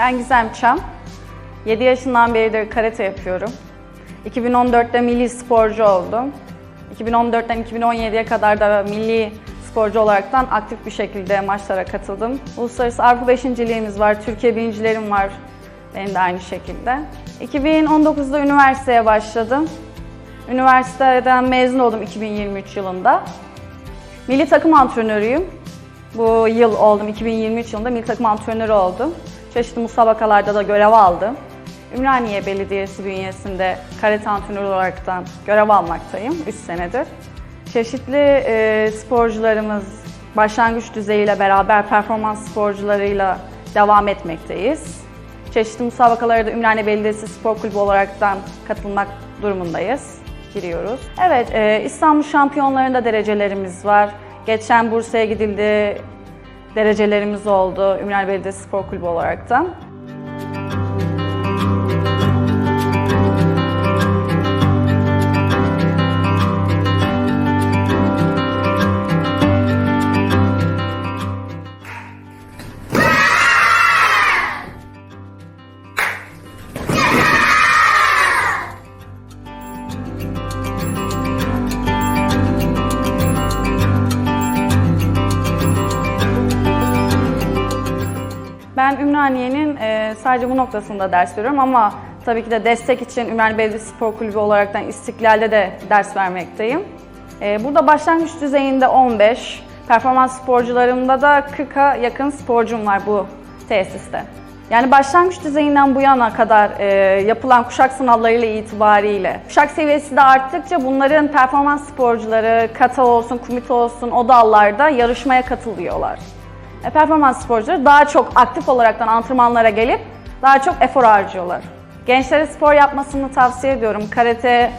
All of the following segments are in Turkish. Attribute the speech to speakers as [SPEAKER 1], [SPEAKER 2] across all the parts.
[SPEAKER 1] Ben Gizem Çam. 7 yaşından beridir karate yapıyorum. 2014'te milli sporcu oldum. 2014'ten 2017'ye kadar da milli sporcu olaraktan aktif bir şekilde maçlara katıldım. Uluslararası Avrupa beşinciliğimiz var, Türkiye birincilerim var. Benim de aynı şekilde. 2019'da üniversiteye başladım. Üniversiteden mezun oldum 2023 yılında. Milli takım antrenörüyüm. Bu yıl oldum, 2023 yılında milli takım antrenörü oldum. Çeşitli musabakalarda da görev aldım. Ümraniye Belediyesi bünyesinde karate antrenörü olaraktan görev almaktayım 3 senedir. Çeşitli e, sporcularımız başlangıç düzeyiyle beraber performans sporcularıyla devam etmekteyiz. Çeşitli musabakalara da Ümraniye Belediyesi Spor Kulübü olaraktan katılmak durumundayız. Giriyoruz. Evet, e, İstanbul şampiyonlarında derecelerimiz var. Geçen Bursa'ya gidildi, derecelerimiz oldu Ümraniye Belediyesi Spor Kulübü olaraktan. Ben Ümraniye'nin e, sadece bu noktasında ders veriyorum ama tabii ki de destek için Ümraniye Belediyesi Spor Kulübü olaraktan İstiklal'de de ders vermekteyim. E, burada başlangıç düzeyinde 15, performans sporcularımda da 40'a yakın sporcum var bu tesiste. Yani başlangıç düzeyinden bu yana kadar e, yapılan kuşak sınavlarıyla itibariyle kuşak seviyesi de arttıkça bunların performans sporcuları, kata olsun, kumite olsun o dallarda yarışmaya katılıyorlar. E, performans sporcuları daha çok aktif olaraktan antrenmanlara gelip daha çok efor harcıyorlar. Gençlere spor yapmasını tavsiye ediyorum. Karate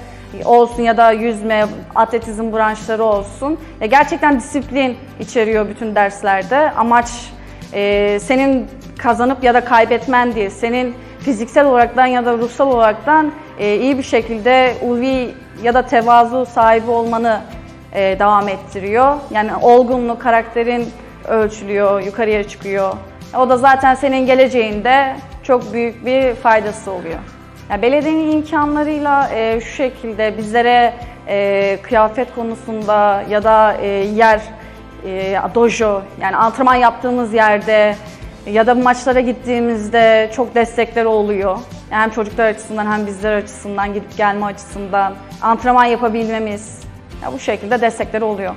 [SPEAKER 1] olsun ya da yüzme, atletizm branşları olsun. Ya gerçekten disiplin içeriyor bütün derslerde. Amaç e, senin kazanıp ya da kaybetmen değil. Senin fiziksel olaraktan ya da ruhsal olaraktan e, iyi bir şekilde ulvi ya da tevazu sahibi olmanı e, devam ettiriyor. Yani olgunluk, karakterin ölçülüyor, yukarıya çıkıyor. O da zaten senin geleceğinde çok büyük bir faydası oluyor. Yani belediyenin imkanlarıyla e, şu şekilde bizlere e, kıyafet konusunda ya da e, yer, e, dojo yani antrenman yaptığımız yerde ya da maçlara gittiğimizde çok destekleri oluyor. Hem çocuklar açısından hem bizler açısından gidip gelme açısından antrenman yapabilmemiz ya bu şekilde destekleri oluyor.